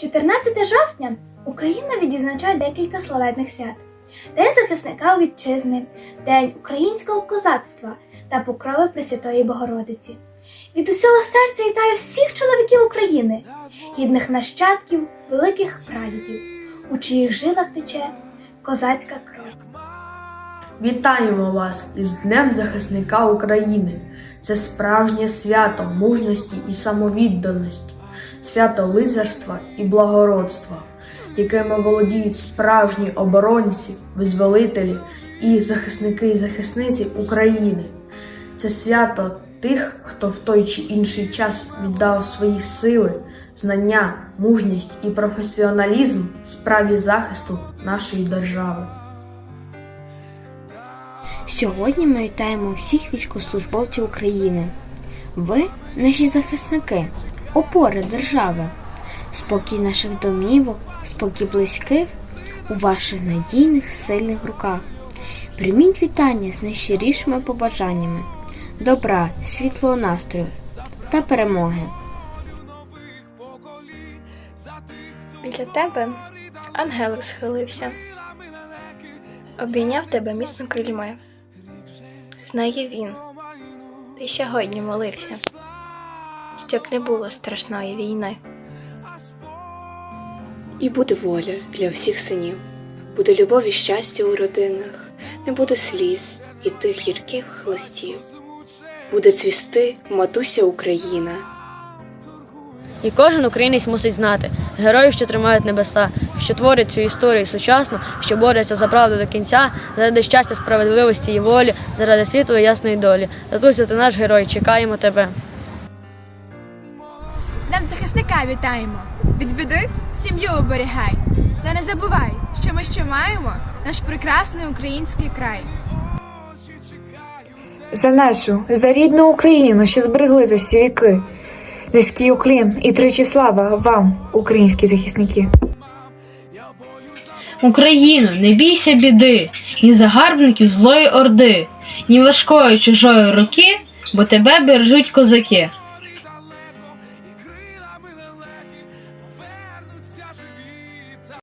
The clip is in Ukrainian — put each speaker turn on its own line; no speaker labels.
14 жовтня Україна відзначає декілька славетних свят: День захисника вітчизни, День українського козацтва та покрови Пресвятої Богородиці. Від усього серця вітаю всіх чоловіків України, гідних нащадків, великих прадідів, у чиїх жилах тече козацька кров.
Вітаємо вас із Днем захисника України. Це справжнє свято мужності і самовідданості, свято лицарства і благородства, якими володіють справжні оборонці, визволителі і захисники і захисниці України. Це свято тих, хто в той чи інший час віддав свої сили, знання, мужність і професіоналізм справі захисту нашої держави.
Сьогодні ми вітаємо всіх військовослужбовців України. Ви наші захисники, опори держави, спокій наших домівок, спокій близьких у ваших надійних сильних руках. Прийміть вітання з найщирішими побажаннями, добра, світлого настрою та перемоги.
Біля тебе ангел схилився, обійняв тебе міцно крильми. Знає він, ти сьогодні молився, щоб не було страшної війни.
І буде воля для всіх синів, буде любов і щастя у родинах, не буде сліз і тих гірких хлистів. Буде цвісти матуся Україна.
І кожен українець мусить знати героїв, що тримають небеса, що творять цю історію сучасно, що борються за правду до кінця, заради щастя, справедливості і волі, заради світлої ясної долі. Татусю, ти наш герой, чекаємо тебе.
Днем захисника вітаємо. Від біди сім'ю оберігай. Та не забувай, що ми ще маємо наш прекрасний український край.
За нашу, за рідну Україну, що зберегли за всі віки. Низький уклін і тричі слава вам, українські захисники.
Україно, не бійся біди, ні загарбників злої орди, ні важкої чужої руки, бо тебе бережуть козаки.